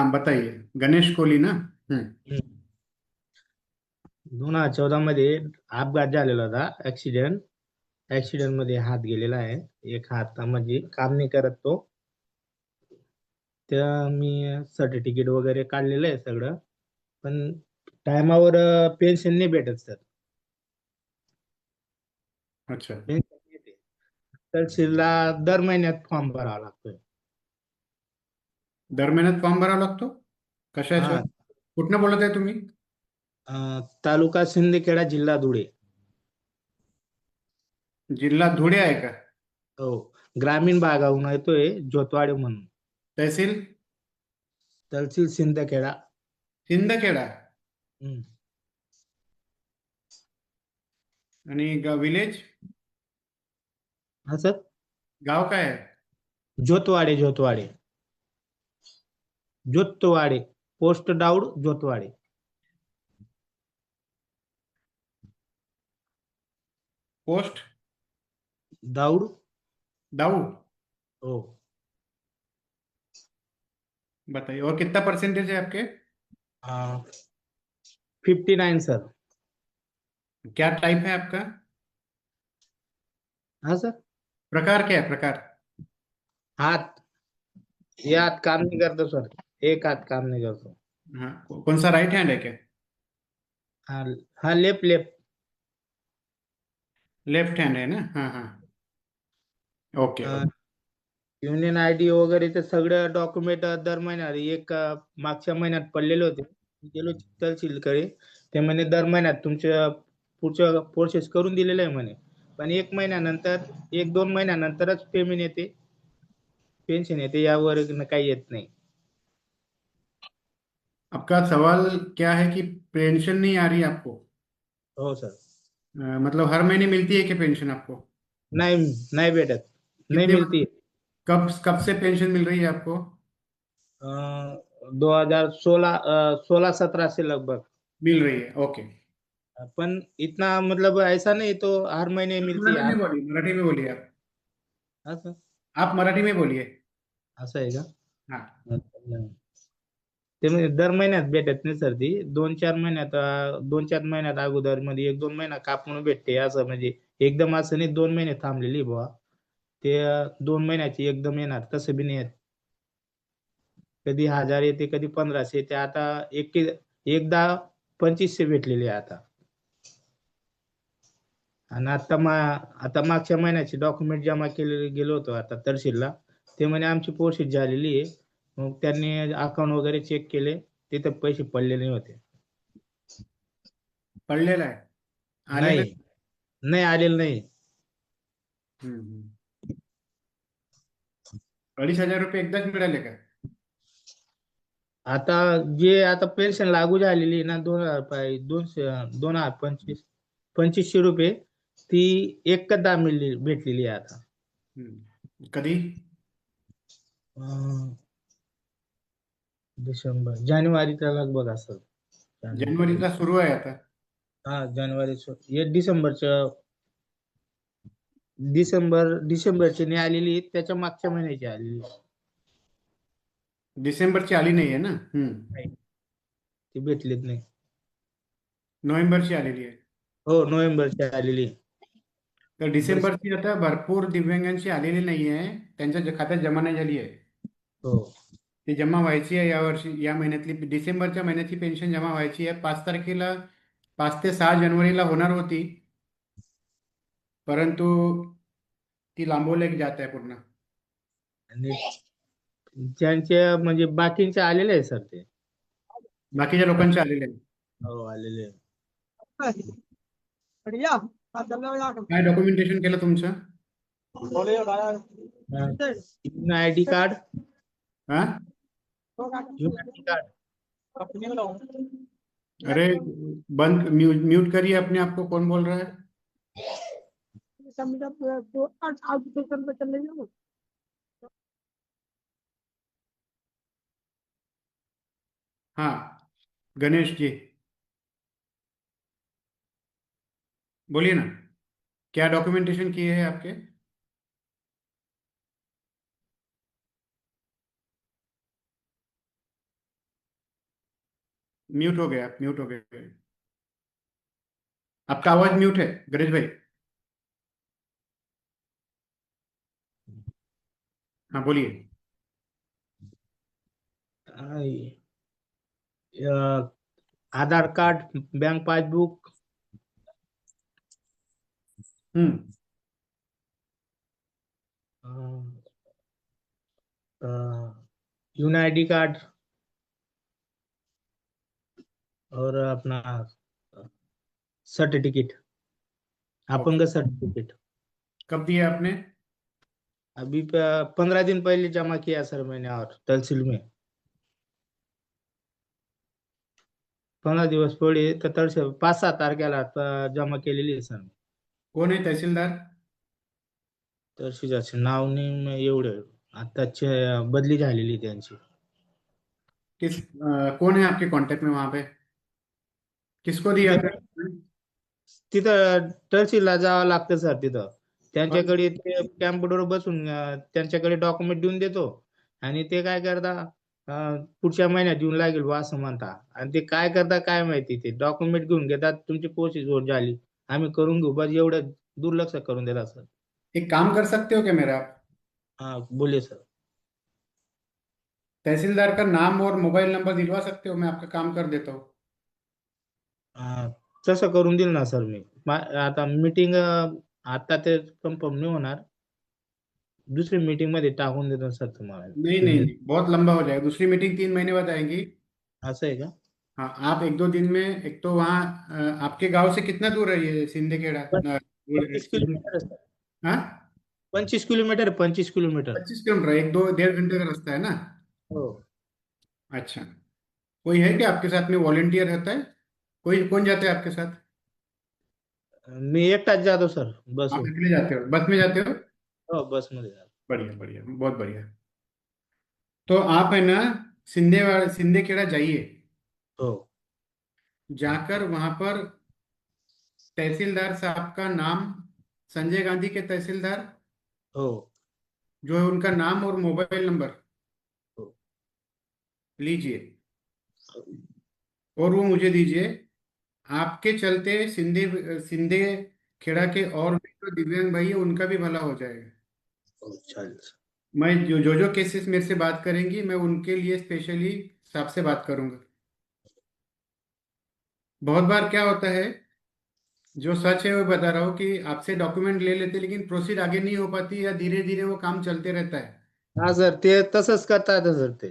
हाँ बताइए। गणेश कोहली ना? दोन हजार चौदा मध्ये अपघात झालेला होता. ऍक्सिडेंट ऍक्सिडेंटमध्ये हात गेलेला आहे. एक हात म्हणजे काम नाही करत तो. त्या मी सर्टिफिकेट वगैरे काढलेलं आहे सगळं. पण टायमावर पेन्शन नाही भेटत सर. अच्छा. पेन्शन येते तहसीलला दर महिन्यात फॉर्म भरावा लागतोय. दर महिन्यात फॉर्म भरावा लागतो? कशाचा? हा. कुठनं बोलत आहे तुम्ही? अं, तालुका शिंदखेडा जिल्हा धुळे. जिल्हा धुळे आहे का? हो. ग्रामीण भागाहून येतोय जोतवाडी म्हणून. तहसील? तहसील शिंदखेडा सिंदखेडा? हम्म. आणि विलेज? हा सर. गाव काय आहे? जोतवाडे जोतवाडे. जोतवाडे पोस्ट डाऊड जोतवाडे पोस्ट दाऊड दाऊ हो बताइए और कितना परसेंटेज है आपके? फिफ्टी नाइन सर क्या टाइप है आपका? हाँ सर प्रकार क्या है प्रकार? हाथ. ये हात काम नहीं करतो सर एक हात काम नहीं करतो. हाँ. कौन सा राइट हैंड है क्या? हाँ हाँ लेफ्ट लेफ्ट लेफ्ट हैंड है ना? हाँ हाँ. Okay um, union I D वगैरे ते सगळं डॉक्युमेंट दर महिन्यात एक अं, मागच्या महिन्यात पडलेले होते. मी गेलो तहसीलकडे. ते म्हणे दर महिन्यात तुमच्या पुढच्या प्रोसेस करून दिलेलं आहे म्हणे. पण एक महिन्यानंतर एक दोन महिन्यानंतरच पेमेंट येते. पेन्शन येते यावर न काही येत नाही. आपका सवाल क्या है कि पेंशन नहीं आ रही आपको? हो सर। अ, मतलब हर महीने मिलती है क्या पेंशन आपको? नाही नाही भेटत नाही कितने- मिळती कब कब से पेंशन मिल रही है आपको? दो हज़ार सोलह सोलह सत्रह से लगभग। मिल रही है ओके पण इतना मतलब ऐसा नहीं तो हर महीने मिलती मराठी है में बोलिए मराठी में बोलिए आप। असं आप मराठी में बोलिए। असं आहे का हाँ। ते म्हणजे दर महिन्यात भेटत नाही सर ती. दोन चार महिन्यात दोन चार महिन्यात अगोदरमध्ये एक दोन महिना कापून भेटते असं म्हणजे एकदम असं नाही दोन महिने थांबलेली बुवा. ते दोन महिन्याची एकदम येणार तसं बी नाही येत. कधी हजार येते कधी पंधराशे येते. आता एक एकदा पंचवीसशे भेटलेली आहे आता. आणि आता मा आता मागच्या महिन्याचे डॉक्युमेंट जमा केले गेलो होतो आता तहसीलला. ते म्हणे आमची प्रोसेस झालेली आहे. मग त्यांनी अकाउंट वगैरे चेक केले तिथे पैसे पडलेले नाही होते पडलेला आहे? आलेलं नाही. नाही आलेलं नाही. हम्म, हम्म. अडीच हजार रुपये एकदाच मिळाले का? आता जे आता पेन्शन लागू झालेली आहे ना दोन हजार पाय दोनशे दोन हजार पंचवीस पंचवीसशे रुपये ती एकदा मिळली भेटलेली आहे आता. हम्म. कधी? डिसेंबर. जानेवारीचा लगभग असं जानेवारीचा सुरू आहे आता. हा जानेवारी हे डिसेंबरच्या डिसेंबर डिसेंबरची नाही आलेली त्याच्या मागच्या महिन्याची आलेली. डिसेंबरची आली नाही आहे ना? हम्म. ती भेटलीच नाही. नोव्हेंबरची आलेली आहे. हो नोव्हेंबरची आलेली. तर डिसेंबरची आता भरपूर दिव्यांगांची आलेली नाही आहे त्यांच्या ज- खात्यात जमा नाही झाली आहे. हो. ती जमा व्हायची आहे यावर्षी या महिन्यातली डिसेंबरच्या महिन्याची पेन्शन जमा व्हायची आहे. पाच तारखेला पाच ते सहा जानेवारीला होणार होती. परंतु ती लांबवल्या जात आहे पूर्ण. आणि ज्यांचे म्हणजे बाकीचे आलेले आहे सर ते? बाकीच्या लोकांचे आलेले आहे हो आलेले आहे. काय डॉक्युमेंटेशन केलं तुमचं? I D card? हा? अरे, बंद, म्यूट म्यूट करिए अपने आप को, कौन बोल रहा है? हाँ गणेश जी। बोलिए ना, क्या डॉक्यूमेंटेशन किए हैं आपके? म्यूट हो गया म्यूट हो गए आपका आवाज़ म्यूट है गणेश भाई? हाँ बोलिए। Aadhaar card bank passbook. Hmm. UAN ID card. और अपना सर्टिफिकेट अपंग सर्टिफिकेट कब दिया आपने? अभी पंद्रह दिन पहले जमा किया सर मैंने और तहसील में। पंद्रह दिवस पडले तर तहसील पाच सहा तारखेला त- जमा केलेली आहे सर। कौन है तहसीलदार? तहसीलदारचे नाव नाही म एवढं आताचे बदली झालेली आहे त्यांची। किस अ, कौन है आपके कांटेक्ट में वहाँ पे? किसको दिया था? तिथं तहसीलला जावं लागतं सर तिथं. त्यांच्याकडे ते कॅम्प्युटरवर बसून अं, त्यांच्याकडे डॉक्युमेंट देऊन देतो. आणि ते काय करता अं, पुढच्या महिन्यात येऊन लागेल बुवा असं म्हणता. आणि ते काय करता काय माहिती ते डॉक्युमेंट घेऊन घेतात तुमची प्रोसेस होत झाली. आम्ही करून घेऊ. बस एवढं दुर्लक्ष करून देतात सर. एक काम कर सकते हो क्या मेरा आप हा बोलिए सर. तहसीलदार का नाम और मोबाइल नंबर दिलवा सकते हो? मैं आपका काम कर देता हूँ. हा, तसं करून देईल ना सर मी. मा- आता मीटिंग आता ते कन्फर्म नाही होणार. दुसरी मीटिंग मध्ये टाकून देतो सर तुम्हाला. नहीं नहीं नहीं. बहुत लंबा हो जाएगा. दूसरी मीटिंग तीन महीने बाद आएगी. असं आहे का? हाँ आप एक दो दिन में एक तो वहाँ अ, आपके गाँव से कितना दूर है ये सिंदखेड़ा? अ, पंचवीस किलोमीटर आहे सर। हाँ? पंचवीस किलोमीटर आहे, पंचवीस किलोमीटर। पच्चीस किलोमीटर एक दो डेढ़ घंटे का रास्ता है ना? हो। अच्छा। कोई है क्या आपके साथ में? वॉलेंटियर रहता है? कोई कौन जाते है आपके साथ? मी एकटाच जातो सर आप बसून अकेले जाते हो? बस में जाते हो? हो बस मध्ये जातो। बढ़िया बढ़िया बहुत बढ़िया। तो आप है ना सिंधे सिंधेखेड़ा जाइए। हो जाकर वहाँ पर तहसीलदार साहब का नाम संजय गांधी के तहसीलदार हो जो है उनका नाम और मोबाइल नंबर। लीजिए। और वो मुझे दीजिए। आपके चलते सिंधे सिंधे खेड़ा के और भी जो दिव्यांग भाई है उनका भी भला हो जाएगा। हो मैं जो जो जो केसेस मेरे से बात करेंगी मैं उनके लिए स्पेशली साहब से बात करूँगा। बहुत बार क्या होता है जो सच है वो बता रहा हूँ कि आपसे डॉक्यूमेंट ले लेते लेकिन प्रोसीड आगे नहीं हो पाती या धीरे धीरे वो काम चलते रहता है। हा सर ते तसंच करतात सर ते।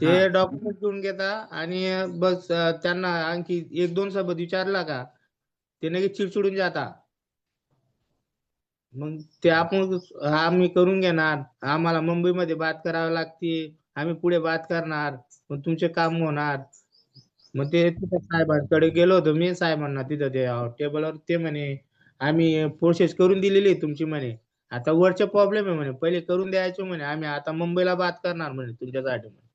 ते डॉक्युमेंट घेऊन घेता आणि बस त्यांना आणखी एक दोन शब्द विचारला का? ते लगेच चिडचिडून जाता. मग ते आपण आम्ही करून घेणार. आम्हाला मुंबईमध्ये बात करावी लागते. आम्ही पुढे बात करणार. मग तुमचे काम होणार. मग ते तिथं साहेबांकडे गेलो होतो मी साहेबांना तिथं ते टेबलवर ते म्हणे आम्ही प्रोसेस करून दिलेली आहे तुमची म्हणे. आता वरचे प्रॉब्लेम आहे म्हणे. पहिले करून द्यायचो म्हणे. आम्ही आता मुंबईला बात करणार म्हणे तुमच्यासाठी म्हणे.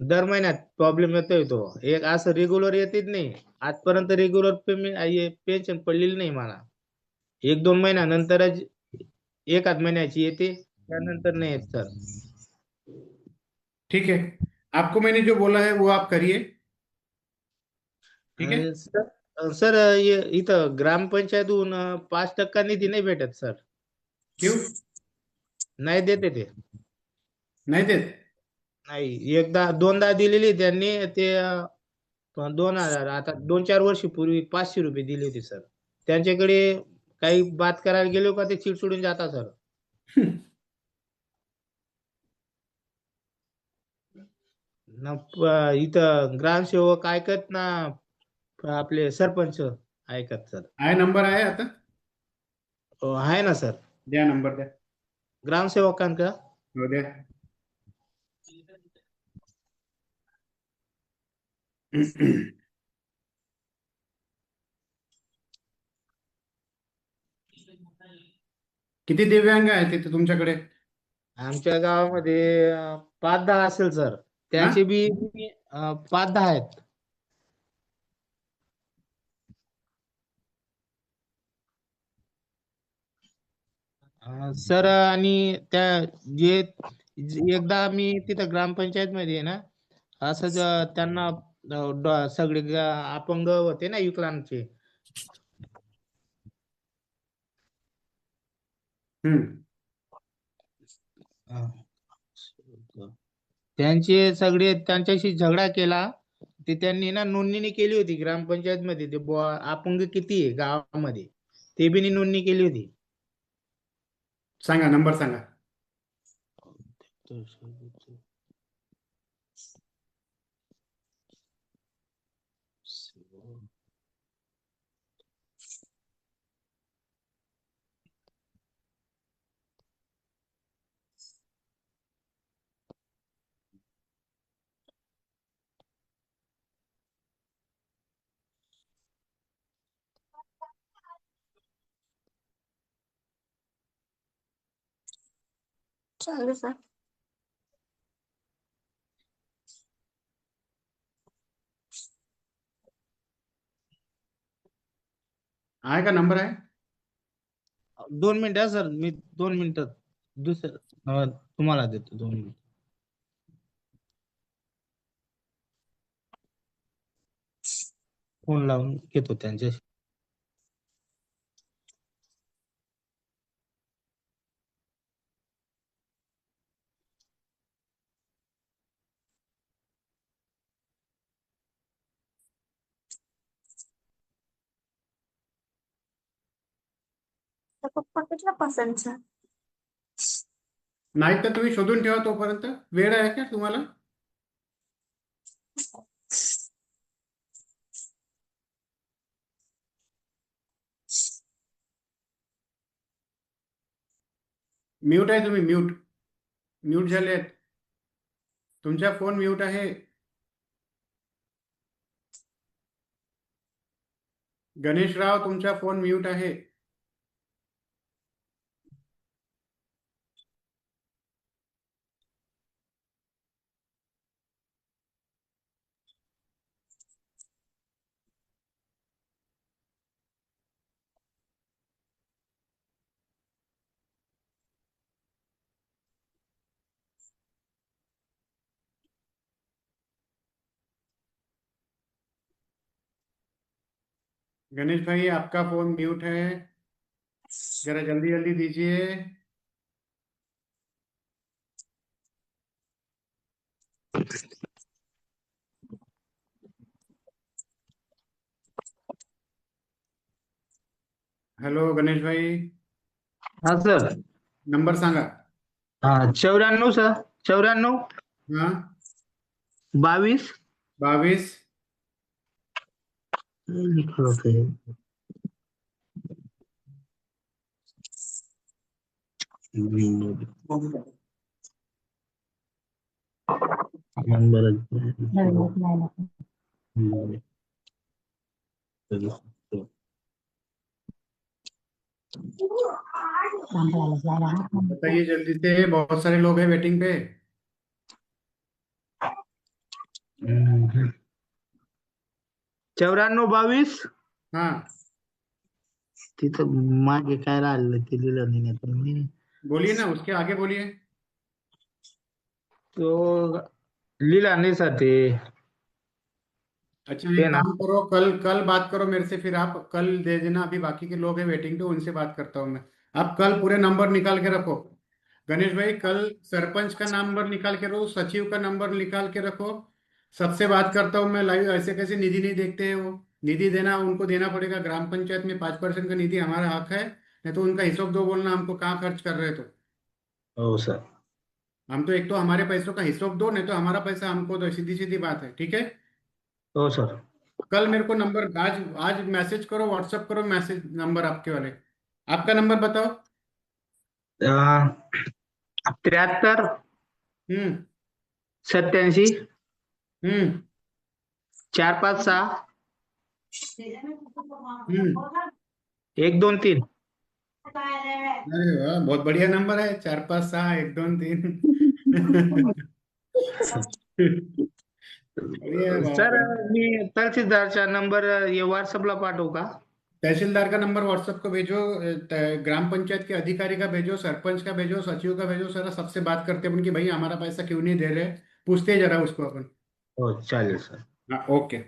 दर महिन्यात प्रॉब्लेम येतोय तो. एक असं रेग्युलर येतेच नाही. आजपर्यंत रेग्युलर पेमेंट पेन्शन पडलेली नाही मला. एक दोन महिन्यानंतरच एकाच महिन्याची येते त्यानंतर नाही येत सर ठीक है आपको मैंने जो बोला है वो आप करिए. ठीक है? अं, सर अं, सर ये- इथं ग्रामपंचायतहून पाच टक्का निधी नाही भेटत सर क्यों? नाही देते ते. नहीं देते? नाही एकदा दोनदा दिलेली त्यांनी ते अं, दोन हजार आता दोन चार वर्षीपूर्वी पाचशे रुपये दिले होते सर. त्यांच्याकडे काही बात करायला गेलो का ते चिडचिडून जातात सर. न प- इथं ग्रामसेवक ऐकत ना आपले सरपंच ऐकत सर. आया नंबर आया आता? हो, आहे ना सर. द्या नंबर द्या. ग्रामसेवकांका हो द्या. किती दिव्यांग आहेत तिथे तुमच्याकडे? आमच्या गावामध्ये अं, पाच दहा असेल सर. त्यांचे बी अं, पाच दहा आहेत. अं, सर आणि त्या जे जे- एकदा मी तिथं ग्रामपंचायत मध्ये आहे ना असं ज- त्यांना ड- सगळे ग- अपंग होते ना विकलांगचे. हम्म. त्यांचे सगळे त्यांच्याशी झगडा केला. ते त्यांनी ना नोंदणी केली होती ग्रामपंचायत मध्ये ते बुवा अपंग किती आहे गावामध्ये? ते बी नोंदणी केली होती. सांगा नंबर सांगा. चालेल सर आहे का नंबर आहे? दोन मिनिटं सर मी दोन मिनिटं दुसरं तुम्हाला देतो दोन मिनिट. फोन लावून घेतो त्यांच्याशी. नाही तर तुम्ही शोधून ठेवा तोपर्यंत. वेळ आहे का तुम्हाला? म्यूट आहे तुम्ही म्यूट. म्यूट झाले आहेत. तुमचा फोन म्यूट आहे. गणेशराव तुमचा फोन म्यूट आहे. गणेश भाई आपका फ़ोन म्यूट है। जरा जल्दी जल्दी दीजिए। हॅलो गणेश भाई। हा सर। नंबर सांगा। हा चौऱ्याण्णव सर। चौऱ्याण्णव हा। बावीस बावीस बताइए जल्दी से बहुत सारे लोग हैं वेटिंग पे। चौऱ्याण्णव बावीस? हाँ. तिथं मागे काय राहिलं ते लिहिलं नाही तर मी बोलिए ना उसके आगे बोलिए तो लिहिला नाही सर ते. अच्छा ये ना। काम करो कल कल बात करो मेरे से फिर आप कल दे देना अभी बाकी के लोग हैं वेटिंग पे उनसे बात करता हूँ मैं। आप कल पूरे नंबर निकाल के रखो। गणेश भाई कल सरपंच का नंबर निकाल के रखो सचिव का नंबर निकाल के रखो सबसे बात करता हूँ मैं लाइव ऐसे कैसे निधि नहीं देखते हैं वो। निधि देना उनको देना पड़ेगा। ग्राम पंचायत में पाँच परसेंट का निधि हमारा हक है नहीं तो उनका हिसाब दो बोलना हमको कहाँ खर्च कर रहे तो। सर। हम तो एक तो हमारे पैसों का हिसाब दो नहीं तो हमारा पैसा हमको दो सीधी सीधी बात है ठीक है? हो सर। कल मेरे को नंबर आज आज मैसेज करो व्हाट्सएप करो मैसेज नंबर आपके वाले। आपका नंबर बताओ। तिहत्तर। हम्म। सत्याऐंशी हम्म। चार पाच सहा। हम्म। एक दोन तीन। अरे वाह बहुत बढ़िया नंबर है। चार पाँच सहा एक दोन तीन। सर बाप रे। मी तहसीलदारचा नंबर ये व्हॉट्सअपला पाठवू का? तहसीलदार का नंबर व्हाट्सएप को भेजो अ, त- ग्राम पंचायत के अधिकारी का भेजो सरपंच का भेजो सचिव का भेजो सारा सबसे बात करते हैं। अपन कि भाई हमारा पैसा क्यों नहीं दे रहे? पूछते हैं जरा उसको अपन। हो चालेल सर ओके.